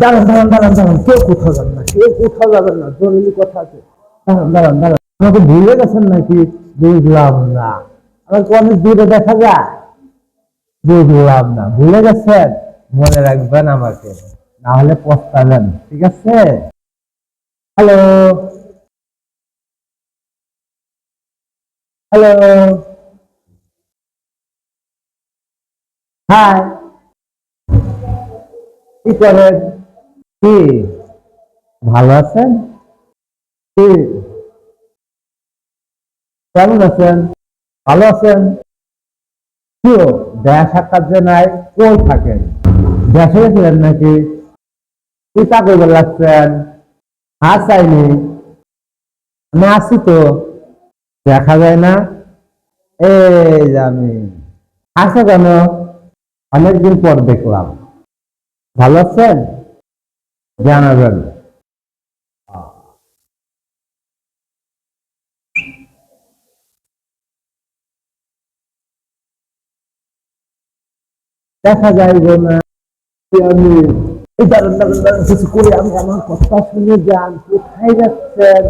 দাঁড়ান দাঁড়ান দাঁড়ান দাঁড়ান, কেউ কোথাও যাবেন না, কেউ কোথাও যাবেন না, জরুরি কথা আছে। দাঁড়ান দাঁড়ান দাঁড়ান, আমাকে ভুলে গেছেন নাকি? বুঝলাম না। আমাকে অনেক দূরে দেখা যায়? বুঝলাম না, ভুলে গেছেন? মনে রাখবেন আমাকে, না হলে পস্তাবেন, ঠিক আছে? হ্যালো? হ্যালো? হাই? কি করেন? কি? ভালো আছেন? কি? কেমন আছেন? ভালো আছেন? কি দেয়া সাক্ষাৎ নাই, কই থাকেন? দেশে গেছিলেন নাকি? কি তা করবে লাগছেন হাত চাইনি আমি আসি তো। দেখা যায় না। এই আমি আসে কেন? অনেকদিন পর দেখলাম। ভালো আছেন? জানাবেন দেখা যাইবে না আমি এই দাঁড়ান, দাঁড়ান, দাঁড়ান, কিছু করে আমি আমার কথা শুনে যান কোথায় যাচ্ছেন